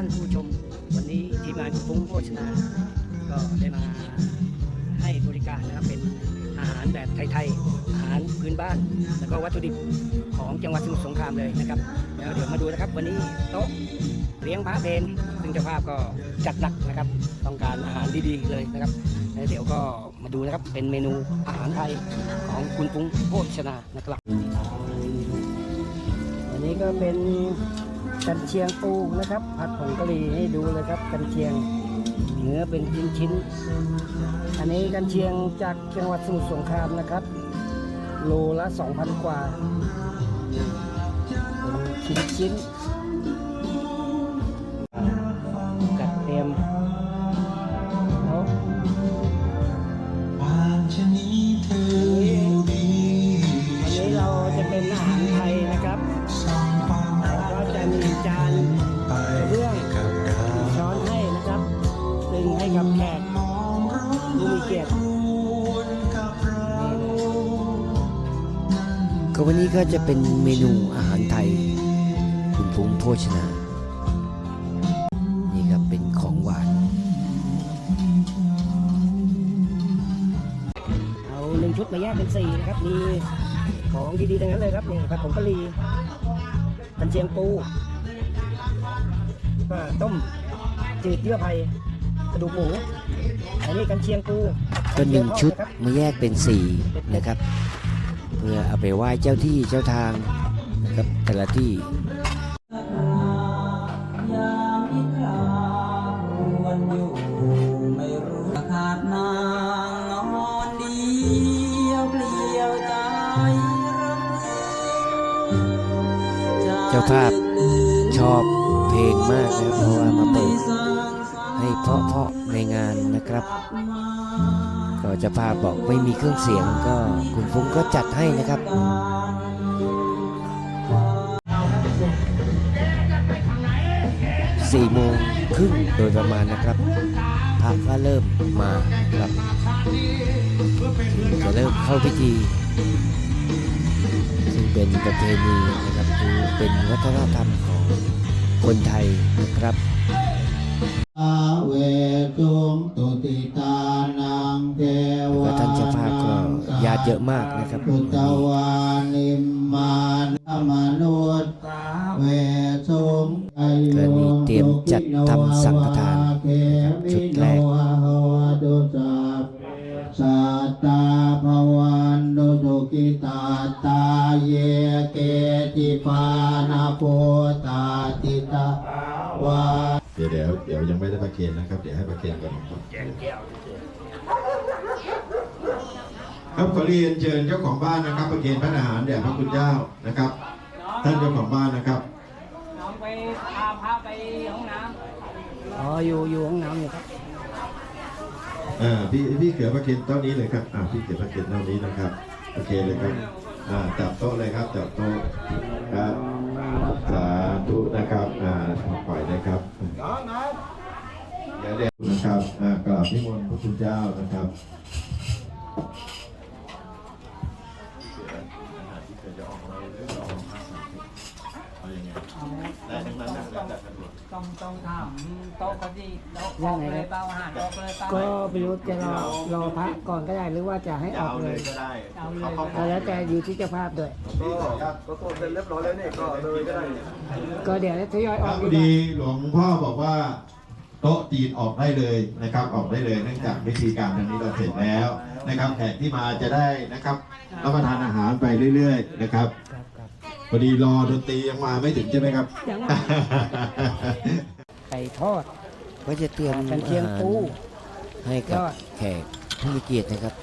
ท่านผู้ชม วันนี้ทีมงานคุณฟุ้งโภชนา ก็ได้มาให้บริการนะครับเป็นอาหารแบบไทยๆ อาหารพื้นบ้าน แล้วก็วัตถุดิบของจังหวัดสมุทรสงครามเลยนะครับ แล้วเดี๋ยวมาดูนะครับ วันนี้โต๊ะเลี้ยงพระเพนซึ่งเจ้าภาพก็จัดหนักนะครับ ต้องการอาหารดีๆเลยนะครับแล้วเดี๋ยวก็มาดูนะครับ เป็นเมนูอาหารไทยของคุณฟุ้งโภชนานะครับ อันนี้ก็เป็น กันเชียงปูนะครับ ผัดผงกะหรี่ให้ดูเลยครับกันเชียงเนื้อเป็นชิ้นๆอันนี้กันเชียงจากจังหวัดสมุทรสงครามนะครับ โลละ 2,000 กว่าเป็นชิ้นๆ ก็วันนี้ก็จะเป็นเมนูอาหารไทยคุณฟุ้งโภชนา นี่ครับเป็นของหวาน เอาหนึ่งชุดมาแยกเป็นสี่นะครับ มีของดีๆทั้งนั้นเลยครับนี่ผัดผงกะหรี่กันเชียงปูก็ต้มจืดเยื่อไผ่กระดูกหมูอันนี้กันเชียงปูก็หนึ่งชุดนะครับมาแยกเป็นสี่นะครับ เพื่อเอาไปไหว้เจ้าที่เจ้าทางนะครับแต่ละที่เจ้าภาพชอบเพลงมากนะเพราะว่ามาเปิดให้เพาะเพาะๆในงานนะครับ ก็จ้าภาพบอกไม่มีเครื่องเสียงก็คุณฟุ้งก็จัดให้นะครับสี่โมงครึ่งโดยประมาณนะครับพระก็เริ่มมาครับจะเริ่มเข้าพิธี ซึ่งเป็นประเพณีนะครับคือเป็นวัฒนธรรมของคนไทยนะครับอาเวทุงตุติตาน ท่านเจ้าภาพก็ญาติเยอะมากนะครับพุวันนี้วานิมานมนุษย์เวทุงก็มีเตรียมจัดทำสังฆทานชุดแรกสัตตาภวันตุสุกิตาตาเยเกติปานาโพตาติตาวาเดี๋ยวเดี๋ยวเดี๋ยวยังไม่ได้ประเคนนะครับ เดี๋ยวให้ประเคนก่อน ครับขอเรียนเชิญเจ้าของบ้านนะครับประเคนพระอาหารแด่พระคุณเจ้านะครับ ท่านเจ้าของบ้านนะครับ น้องไปพาพาไปห้องน้อ๋ออยู่อยู่ห้องน้ำอยู่ครับอ่าพี่พี่เขือประเคนเท่านี้เลยครับอ่าพี่เขือประเคนเท่านี้นะครับโอเคเลยครับอ่าจับโต๊ะเลยครับจับโต๊ะครับสาธุนะครับอ่าปล่อยเลยครับเดี๋ยวเดี๋ยวนะครับอ่ากราบนิมนต์พระคุณเจ้านะครับ ต้องต้องถามโต๊ะพอดีโต๊ะอองกไงเลครัยเปล่าอาหารออกเลยเปล่าก็ไม่รู้จะรอรอพระก่อนก็ได้หรือว่าจะให้ออกเลยเอาเลยก็แล้วแต่อยู่ที่เจ้าภาพด้วย ก็ตัวเสร็จเรียบร้อยแล้วเนี่ยก็เลยก็ได้ก็เดี๋ยวทยอยออกพดีอดีหลวงพ่อบอกว่า โต๊ะจีนออกได้เลยนะครับ ออกได้เลยเนื่องจากวิธีการทางนี้เราเสร็จแล้วนะครับแขกที่มาจะได้นะครับรับประทานอาหารไปเรื่อย ๆ นะครับ พอดีรอดนตรียังมาไม่ถึงใช่ไหมครับยังไม่ไก่ทอด ก็จะเตรียมกันอาเชียงหารปู ให้กับยอด แขกผู้มีเกียรตินะครับ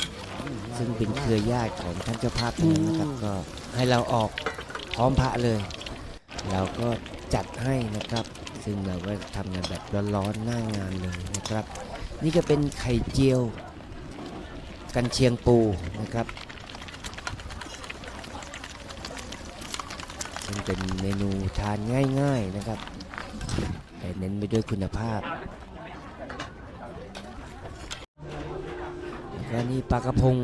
ซึ่งเป็นเครือญาติของท่านเจ้าภาพทั้งนั้นนะครับก็ให้เราออกพร้อมพระเลย เราก็จัดให้นะครับ ซึ่งเราก็ทำกันแบบร้อนๆหน้างานเลยนะครับ นี่ก็เป็นไข่เจียว กันเชียงปูนะครับ เป็นเมนูทานง่ายๆนะครับ แต่เน้นไปด้วยคุณภาพแล้วนี่ปลากระพง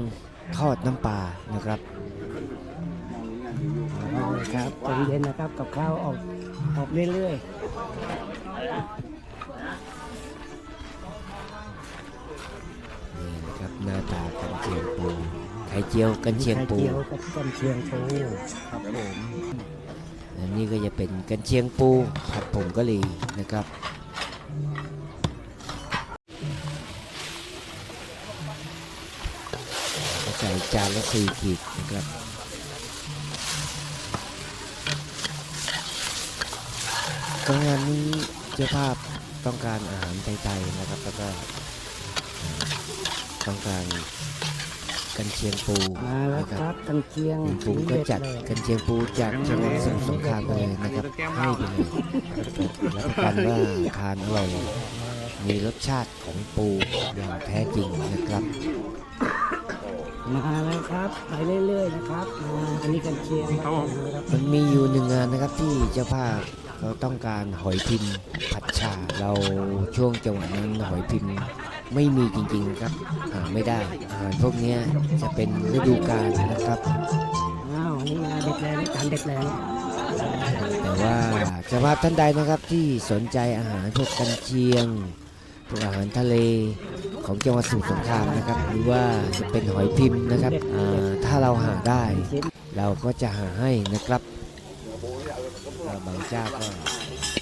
ทอดน้ำปลานะครับครับใจเย็นนะครับกับข้าวออกออกเรื่อยๆนี่นะครับหน้าตากันเชียงปูไข่เจียวกันเชียงปูไข่เจียวกันเชียงปูครับผม และนี่ก็จะเป็นกันเชียงปูผัดผงกะหรี่นะครับใส่จานละสี่ขีดนะครับก็งานนี้เจ้าภาพต้องการอาหารไทยๆนะครับ แล้วก็ต้องการ กันเชียงปูมาแล้วนะคครับรับกันเชียงคุณผมก็จัดกันเชียงปูจากจังหวัดสมุทรสงครามไปเลยนะครับให้ไปเลยรับประกันว่าทานอร่อยมีรสชาติของปูอย่างแท้จริงนะครับ มาแล้วครับ ไปเรื่อยๆนะครับมาอันนี้กันเชียงครับมันมีอยู่หนึ่งงานนะครับที่เจ้าภาพเขาต้องการหอยพิมพ์ผัดชา เราช่วงจังหวะนั้นหอยพิมพ์ ไม่มีจริงๆครับ หาไม่ได้ อาหารพวกเนี้ยจะเป็นฤดูกาลนะครับ อ้าวนี่มาเด็ดแรงจานเด็ดแรงแต่ว่าเจ้าภาพท่านใดนะครับที่สนใจอาหารพวกกันเชียง พวกอาหารทะเลของจังหวัดสมุทรสงครามนะครับ หรือว่าจะเป็นหอยพิมพ์นะครับอ่าถ้าเราหาได้ เราก็จะหาให้นะครับแล้วบางเจ้าก็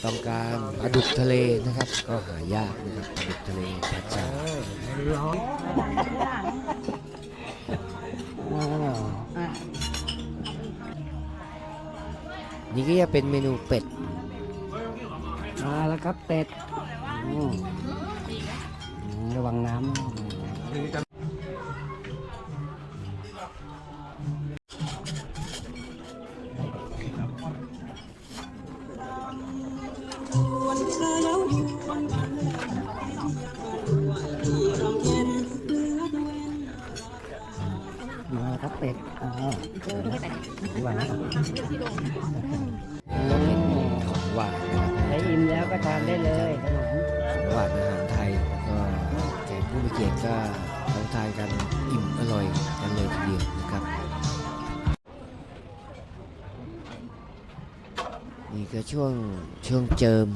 ต้องการปลาดุกทะเลนะครับ ก็หายากนะครับปลาดุกทะเลผัดชาร้อนอ้าวนี่ก็จะเป็นเมนูเป็ดมาแล้วครับเป็ดอืมอืมระวังน้ำ เป็ดอ้าวหวานก็เป็นของหวานนะครับได้อิ่มแล้วก็ทานได้เลยขนมของหวานอาหารไทยแล้วก็แขกผู้มีเกียรติก็รับทานกันอิ่มอร่อยกันเลยทีเดียวนะครับ นี่ก็ช่วงช่วงเจิม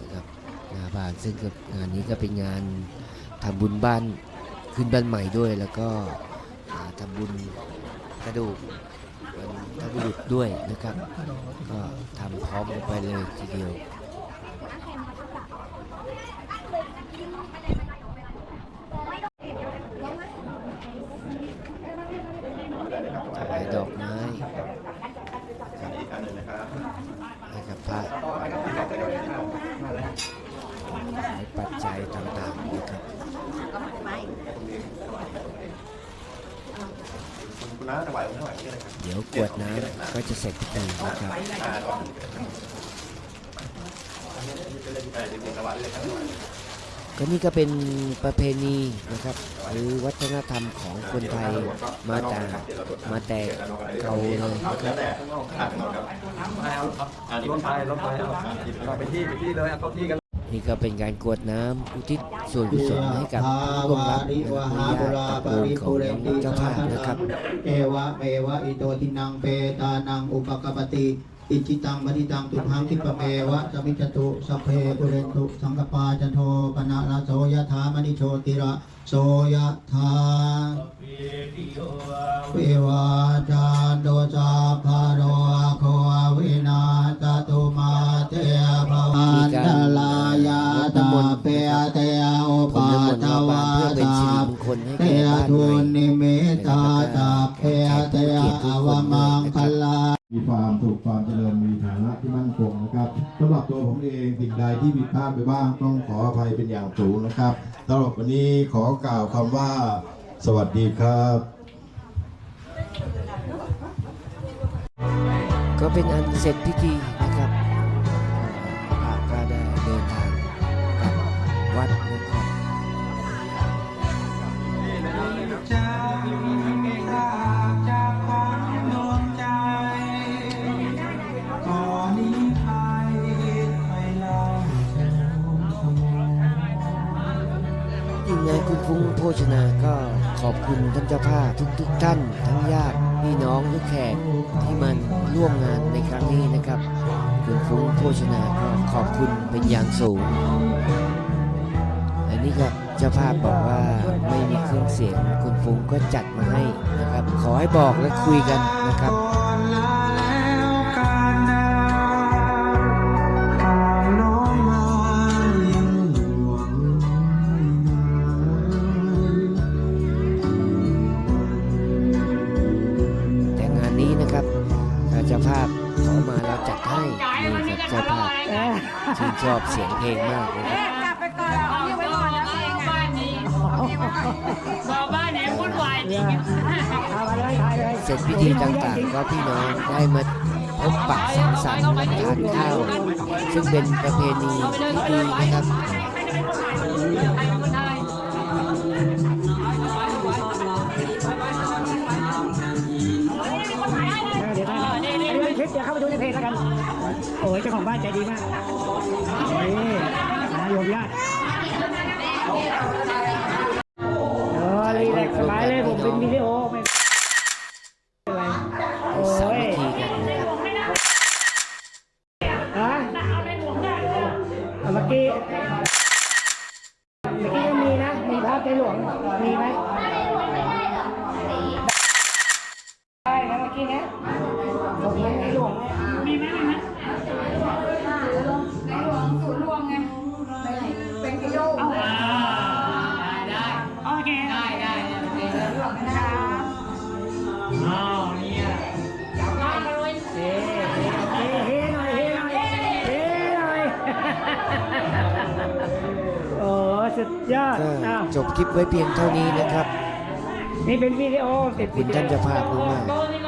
นะครับหนาบานซึ่งกับงานนี้ก็เป็นงานทำบุญบ้านขึ้นบ้านใหม่ด้วยแล้วก็อ่าทำบุญก ระดูกบรรพบุรุษด้วยนะครับ ก็ทำพร้อมกันไปเลยทีเดียว ถวายดอกไม้ให้กับพระให้ปัจจัยต่างๆนะครับ คุณน้าถวายองค์ถวายนี่เลยครับ เดี๋ย วกรวดน้ำก็จะเสร็จพิธีนะครับก็นี่ก็เป็นประเพณีนะครับ หรือวัฒนธรรมของคนไทยมาแต่มาแต่เก่าเลยนะครับรถไปรถไปเอาเอาไปที่ไปที่เลยเอาที่กัน นี่ก็เป็นการกรวดน้ำอุทิศส่วนกุศลให้กับผู้ร่วมรับและผู้ญาติตระกูลของเจ้าภาพนะครับ เอวะเมวะอิโตทินังเปตานังอุปกปปติอิจิตังปฏิตังตุพังคิปะเมวะสมิจตุสัพเพปุเรตุสังกปาจันโทปนะระโสยถามณิโชติระโสยถาเววาจานโดจาภาโร ปเตโอปานิมนต์ทมาวาตาเตแก่บ้านทุนนิมิตาตาเพเตอาวมังคลามีความสุขความเจริญมีฐานะที่มั่นคงนะครับสำหรับตัวผมเองสิ่งใดที่ผิดพลาดไปบ้างต้องขออภัยเป็นอย่างสูงนะครับสำหรับวันนี้ขอกล่าวคำว่า สวัสดีครับก็เป็นอันเสร็จพิธี ชนาก็ขอบคุณท่านเจ้าภาพทุกๆท่าน ทั้งญาติพี่น้องทุกแขกที่มันร่วมงานในครั้งนี้นะครับคุณฟุ้งโภชนาก็ขอบคุณเป็นอย่างสูง อันนี้ก็เจ้าภาพบอกว่าไม่มีเครื่องเสียงคุณฟุ้งก็จัดมาให้นะครับ ขอให้บอกและคุยกันนะครับ เจ้าภาพขอมาเราจัดให้นี่ครับเจ้าภาพชื่นชอบเสียงเพลงมากเลยครับกลับไปก่อนเอาไว้ก่อนนะเพลงบ้านนี้บอกบ้านนี้วุ่นวายจริงเอามาเลยถ่ายเลยเสร็จพิธีต่างๆ ก็พี่น้องได้มาพบปะสังสรรค์และทานข้าว ซึ่งเป็นประเพณีที่ดีนะครับ ของบ้านใจดีมากนี่นะโยมญาติเออรีแลกซ์สบายเลยผมเป็นวิดีโอไม่เป็นไรโอ้ยมัคคีกันนะครับฮะเอาเมื่อกี้เมื่อกี้ก็มีนะ มีภาพในหลวง มีไหม ยอดก็อ้าวจบคลิปไว้เพียงเท่านี้นะครับ นี่เป็นวิดีโอขอบคุณท่านเจ้าภาพมากๆ